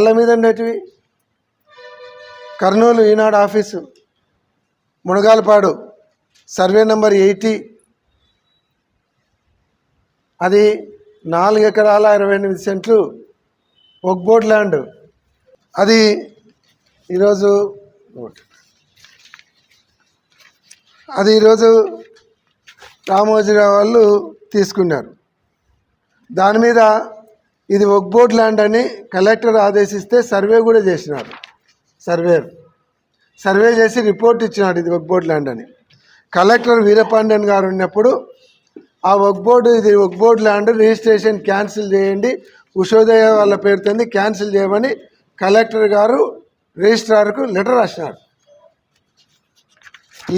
వాళ్ళ మీద ఉండేటివి Kurnool Eenadu office. Munagalapadu. Survey number eighty. అది నాలుగు ఎకరాల ఇరవై ఎనిమిది సెంట్లు ఒక్బోర్డ్ ల్యాండ్. అది ఈరోజు అది ఈరోజు రామోజీరావు వాళ్ళు తీసుకున్నారు. దాని మీద ఇది ఒక్బోట్ ల్యాండ్ అని కలెక్టర్ ఆదేశిస్తే సర్వే కూడా చేసినారు సర్వేర్ సర్వే చేసి రిపోర్ట్ ఇచ్చినాడు ఇది ఒక్బోట్ ల్యాండ్ అని. కలెక్టర్ వీరపాండ్యన్ గారు ఉన్నప్పుడు ఆ ఒక్బోర్డు ఇది ఒక్బోర్డ్ ల్యాండ్ రిజిస్ట్రేషన్ క్యాన్సిల్ చేయండి ఉషోదయ వాళ్ళ పేరుతోంది క్యాన్సిల్ చేయమని కలెక్టర్ గారు రిజిస్ట్రార్కు లెటర్ రాసినారు.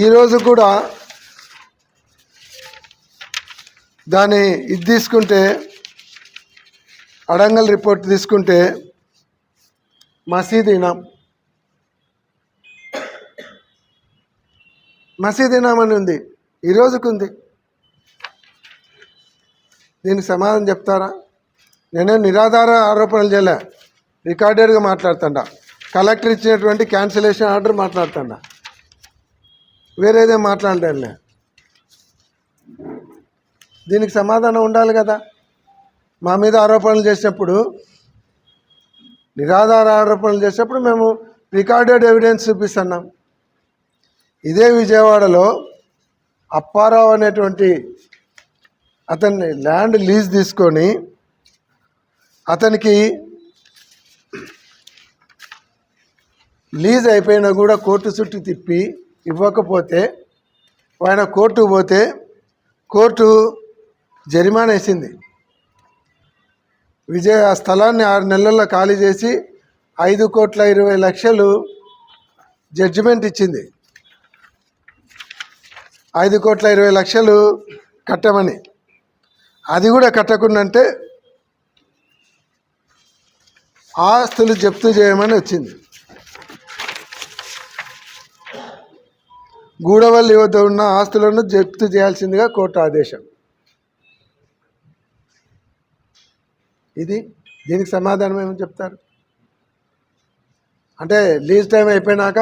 ఈరోజు కూడా దాన్ని ఇది తీసుకుంటే అడంగల్ రిపోర్ట్ తీసుకుంటే మసీద్ ఇనాం మసీద్ ఇనాం అని ఉంది. ఈ దీనికి సమాధానం చెప్తారా? నేనే నిరాధార ఆరోపణలు చేయలే. రికార్డెడ్గా మాట్లాడుతాడా. కలెక్టర్ ఇచ్చినటువంటి క్యాన్సిలేషన్ ఆర్డర్ మాట్లాడుతాడా. వేరేదే మాట్లాడలే దీనికి సమాధానం ఉండాలి కదా? మా మీద ఆరోపణలు చేసినప్పుడు నిరాధార ఆరోపణలు చేసినప్పుడు మేము రికార్డెడ్ ఎవిడెన్స్ చూపిస్తున్నాం. ఇదే విజయవాడలో అప్పారావు అనేటువంటి అతన్ని ల్యాండ్ లీజ్ తీసుకొని అతనికి లీజ్ అయిపోయినా కూడా కోర్టు చుట్టూ తిప్పి ఇవ్వకపోతే ఆయన కోర్టుకు పోతే కోర్టు జరిమానా వేసింది. విజయ్ ఆ స్థలాన్ని ఆరు నెలల్లో ఖాళీ చేసి ఐదు కోట్ల ఇరవై లక్షలు జడ్జిమెంట్ ఇచ్చింది. ఐదు కోట్ల ఇరవై లక్షలు కట్టమని. అది కూడా కట్టకుండా అంటే ఆస్తులు జప్తు చేయమని వచ్చింది. గూడవల్లి వద్ద ఉన్న ఆస్తులను జప్తు చేయాల్సిందిగా కోర్టు ఆదేశం. ఇది దీనికి సమాధానం ఏమని చెప్తారు? అంటే లీజ్ టైం అయిపోయినాక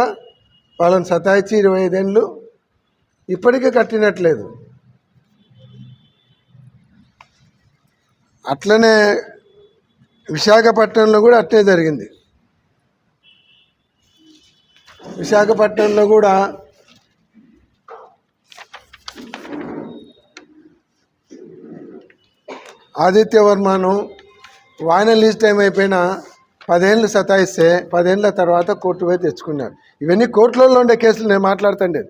వాళ్ళని సతాయించి ఇరవై ఐదేళ్ళు ఇప్పటికీ కట్టినట్లేదు. అట్లనే విశాఖపట్నంలో కూడా అట్లే జరిగింది. విశాఖపట్నంలో కూడా ఆదిత్యవర్మను వాయిన లీజ్ టైం అయిపోయినా పదేళ్ళు సతాయిస్తే పదేళ్ళ తర్వాత కోర్టు పోయి తెచ్చుకున్నారు. ఇవన్నీ కోర్టులలో ఉండే కేసులు నేను మాట్లాడుతుండే.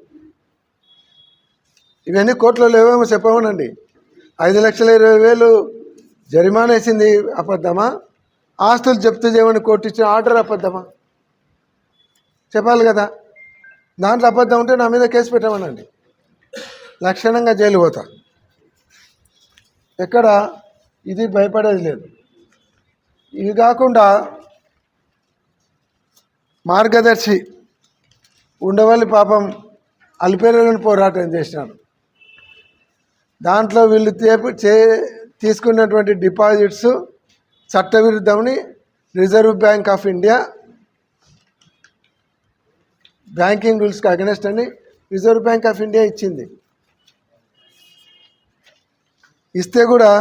ఇవన్నీ కోర్టులలో ఏమేమో చెప్పమనండి. ఐదు లక్షల ఇరవై వేలు జరిమానా వేసింది అబద్ధమా? ఆస్తులు జప్తు చేయమని కోర్టు ఇచ్చిన ఆర్డర్ అబద్ధమా? చెప్పాలి కదా. దాంట్లో అబద్ధం ఉంటే నా మీద కేసు పెట్టమనండి. లక్షణంగా జైలు పోతా. ఎక్కడ? ఇది భయపడేది లేదు. ఇవి కాకుండా మార్గదర్శి ఉండవల్లి పాపం అల్పేరులను పోరాటం చేసినారు. దాంట్లో వీళ్ళు తేపు చే తీసుకున్నటువంటి deposits చట్టవిరుద్ధమని Reserve Bank of India banking రూల్స్కి against అని రిజర్వ్ బ్యాంక్ ఆఫ్ ఇండియా ఇచ్చింది. ఇస్తే కూడా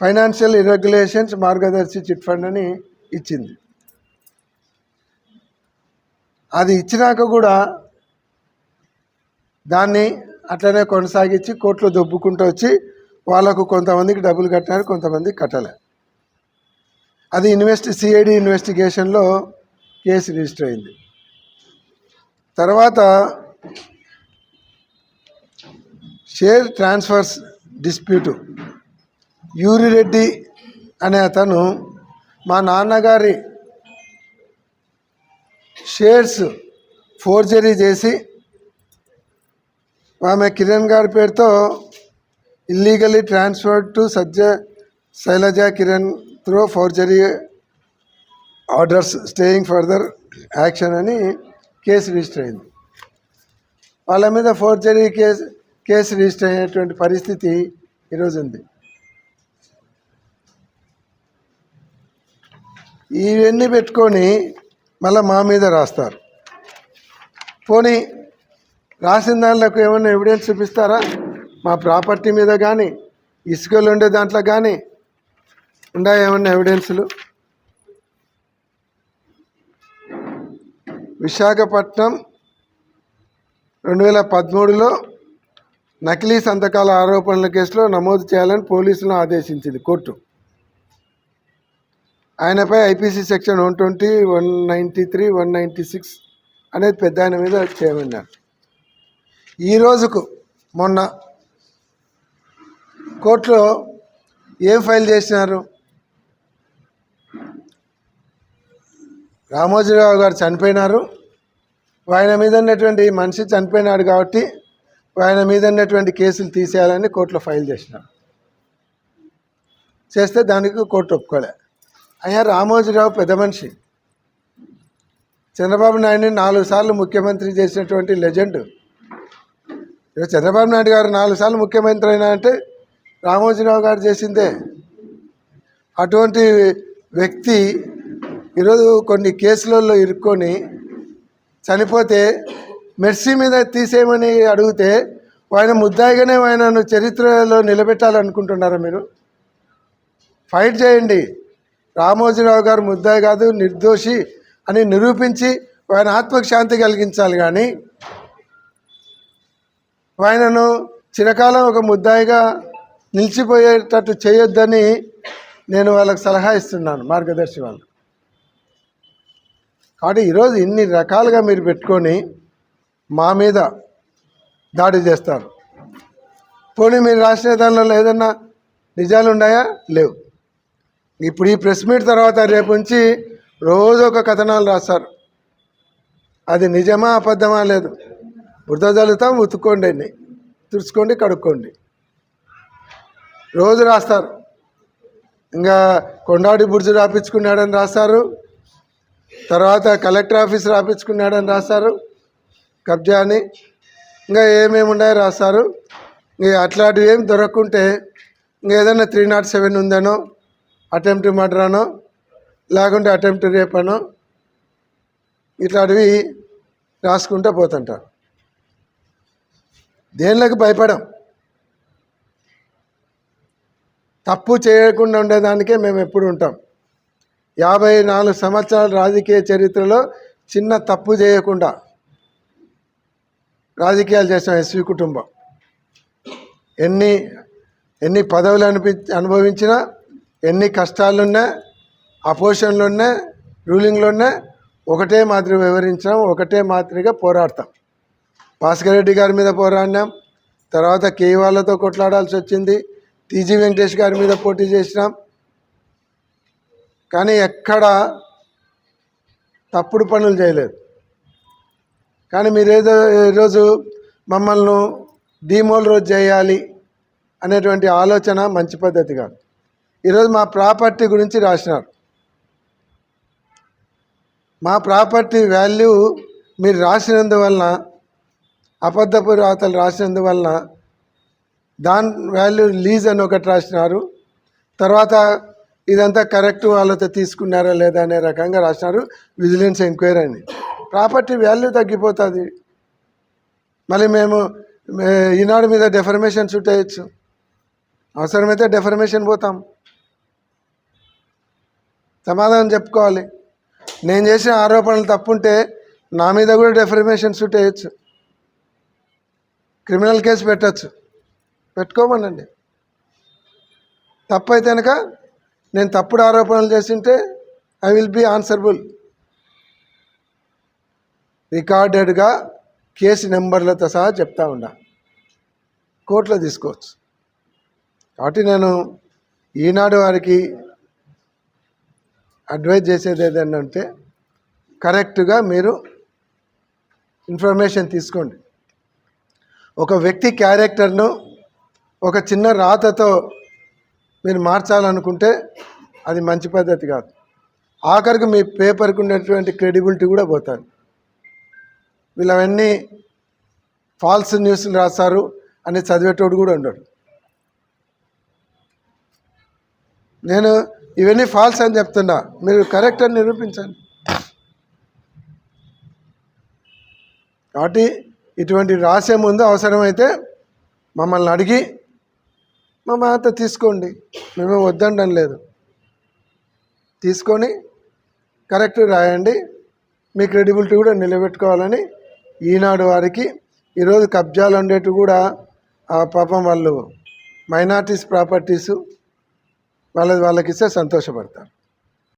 ఫైనాన్షియల్ ఇర్రెగ్యులేషన్స్ మార్గదర్శి చిట్ ఫండ్ అని ఇచ్చింది. అది ఇచ్చినాక కూడా దాన్ని అట్లనే కొనసాగించి కోర్టులో దొబ్బుకుంటూ వచ్చి వాళ్ళకు కొంతమందికి డబ్బులు కట్టినారు కొంతమంది కట్టలే. అది ఇన్వెస్ట్ సిఐడి ఇన్వెస్టిగేషన్లో కేసు రిజిస్టర్ అయింది. తర్వాత షేర్ ట్రాన్స్ఫర్స్ డిస్ప్యూటు యూరిరెడ్డి అనే అతను మా నాన్నగారి షేర్స్ ఫోర్జరీ చేసి ఆమె కిరణ్ గారి పేరుతో illegally transfer to Sajja Shailaja Kiran through forgery orders staying further action అని కేసు రిజిస్టర్ అయింది. వాళ్ళ మీద ఫోర్జరీ కేసు కేసు రిజిస్టర్ అయినటువంటి పరిస్థితి ఈరోజు ఉంది. ఇవన్నీ పెట్టుకొని మళ్ళీ మా మీద రాస్తారు. పోనీ రాసిన దాంట్లో ఏమైనా ఎవిడెన్స్ చూపిస్తారా? మా ప్రాపర్టీ మీద కానీ ఇసుకలు ఉండే దాంట్లో కానీ ఉండా ఏమన్నా ఎవిడెన్సులు విశాఖపట్నం రెండు వేల పదమూడులో నకిలీ సంతకాల ఆరోపణల కేసులో నమోదు చేయాలని పోలీసులను ఆదేశించింది కోర్టు. ఆయనపై IPC section one twenty one ninety three one ninety six అనేది పెద్ద ఆయన మీద చేయమన్నారు ఈ రోజుకు మొన్న కోర్టులో ఏం ఫైల్ చేసినారు? రామోజీరావు గారు చనిపోయినారు. ఆయన మీద ఉన్నటువంటి మనిషి చనిపోయినాడు కాబట్టి ఆయన మీద ఉన్నటువంటి కేసులు తీసేయాలని కోర్టులో ఫైల్ చేసినారు. చేస్తే దానికి కోర్టు ఒప్పుకోలే. అయ్యా రామోజీరావు పెద్ద మనిషి. చంద్రబాబు నాయుడిని నాలుగు సార్లు ముఖ్యమంత్రి చేసినటువంటి లెజెండ్. ఈరోజు చంద్రబాబు నాయుడు గారు నాలుగు సార్లు ముఖ్యమంత్రి అయినా అంటే రామోజీరావు గారు చేసిందే. అటువంటి వ్యక్తి ఈరోజు కొన్ని కేసులలో ఇరుక్కొని చనిపోతే మెర్సీ మీద తీసేయమని అడిగితే ఆయన ముద్దాయిగానే ఆయనను చరిత్రలో నిలబెట్టాలనుకుంటున్నారా మీరు? ఫైట్ చేయండి. రామోజీరావు గారు ముద్దాయి కాదు నిర్దోషి అని నిరూపించి ఆయన ఆత్మకు శాంతి కలిగించాలి కానీ ఆయనను చిరకాలం ఒక ముద్దాయిగా నిలిచిపోయేటట్టు చేయొద్దని నేను వాళ్ళకి సలహా ఇస్తున్నాను మార్గదర్శి వాళ్ళు. కాబట్టి ఈరోజు ఇన్ని రకాలుగా మీరు పెట్టుకొని మా మీద దాడి చేస్తారు. పోనీ మీరు రాసిన దానిలో ఏదన్నా నిజాలు ఉన్నాయా లేవు. ఇప్పుడు ఈ ప్రెస్ మీట్ తర్వాత రేపు నుంచి రోజు ఒక కథనాలు రాస్తారు. అది నిజమా అబద్ధమా లేదు. వృధా చల్లుతాం ఉతుక్కోండి తుడుచుకోండి కడుక్కోండి. రోజు రాస్తారు. ఇంకా కొండాడి బుర్జు రాపించుకున్నాడని రాస్తారు. తర్వాత కలెక్టర్ ఆఫీస్ రాపించుకున్నాడని రాస్తారు. కబ్జా అని. ఇంకా ఏమేమి ఉన్నాయో రాస్తారు. ఇంకా అట్లాంటివి ఏం దొరకకుంటే ఇంకా ఏదైనా త్రీ నాట్ సెవెన్ ఉందనో అటెంప్ట్ మర్డర్ అనో లేకుంటే అటెంప్ట్ రేప్ అనో ఇట్లాంటివి రాసుకుంటూ పోతుంటారు దేనిలోకి భయపడం? తప్పు చేయకుండా ఉండేదానికే మేము ఎప్పుడు ఉంటాం. యాభై నాలుగు సంవత్సరాల రాజకీయ చరిత్రలో చిన్న తప్పు చేయకుండా రాజకీయాలు చేసాం ఎస్వి కుటుంబం. ఎన్ని ఎన్ని పదవులు అనిపి అనుభవించినా ఎన్ని కష్టాలున్నా అపోజిషన్లున్నా రూలింగ్లున్నా ఒకటే మాదిరి వివరించాం ఒకటే మాదిరిగా పోరాడతాం. భాస్కర్ రెడ్డి గారి మీద పోరాడినాం తర్వాత కేవాళ్ళతో కొట్లాడాల్సి వచ్చింది టీజీ వెంకటేష్ గారి మీద పోటీ చేసినాం. కానీ ఎక్కడ తప్పుడు పనులు చేయలేదు. కానీ మీరేదో ఈరోజు మమ్మల్ని డీమోల్ రోజు చేయాలి అనేటువంటి ఆలోచన మంచి పద్ధతి కాదు. ఈరోజు మా ప్రాపర్టీ గురించి రాసినారు. మా ప్రాపర్టీ వాల్యూ మీరు రాసినందువలన అబద్ధపు రాతలు రాసినందువలన దాని వాల్యూ లీజ్ అని ఒకటి రాసినారు. తర్వాత ఇదంతా కరెక్ట్ వాళ్ళతో తీసుకున్నారా లేదా అనే రకంగా రాసినారు. విజిలెన్స్ ఎంక్వైరీ అని ప్రాపర్టీ వాల్యూ తగ్గిపోతుంది. మళ్ళీ మేము ఈనాడు మీద డెఫర్మేషన్ షూట్ అయ్యచ్చు. అవసరమైతే డెఫర్మేషన్ పోతాం. సమాధానం చెప్పుకోవాలి. నేను చేసిన ఆరోపణలు తప్పుంటే నా మీద కూడా డెఫర్మేషన్ షూట్ వేయచ్చు. క్రిమినల్ కేసు పెట్టచ్చు. పెట్టుకోమనండి. తప్పు అయితే కనుక నేను తప్పుడు ఆరోపణలు చేసింటే ఐ విల్ బీ ఆన్సరబుల్ రికార్డెడ్గా కేసు నెంబర్లతో సహా చెప్తా ఉండా కోర్టులో తీసుకోవచ్చు. కాబట్టి నేను ఈనాడు వారికి అడ్వైజ్ చేసేది ఏదైనా కరెక్ట్గా మీరు ఇన్ఫర్మేషన్ తీసుకోండి. ఒక వ్యక్తి క్యారెక్టర్ను ఒక చిన్న రాతతో మీరు మార్చాలనుకుంటే అది మంచి పద్ధతి కాదు. ఆఖరికి మీ పేపర్కి ఉన్నటువంటి క్రెడిబిలిటీ కూడా పోతుంది. వీళ్ళు అవన్నీ ఫాల్స్ న్యూస్లు రాస్తారు అని చదివేటోడు కూడా ఉండడు. నేను ఇవన్నీ ఫాల్స్ అని చెప్తున్నా. మీరు కరెక్ట్ అని నిరూపించండి. కాబట్టి ఇటువంటి రాసే ముందు అవసరమైతే మమ్మల్ని అడిగి మా మాత తీసుకోండి. మేము వద్దండం లేదు. తీసుకొని కరెక్ట్ రాయండి. మీ క్రెడిబిలిటీ కూడా నిలబెట్టుకోవాలని ఈనాడు వారికి ఈరోజు కబ్జాలు ఉండేట్టు కూడా ఆ పాపం వాళ్ళు మైనార్టీస్ ప్రాపర్టీసు వాళ్ళ వాళ్ళకి ఇస్తే సంతోషపడతారు.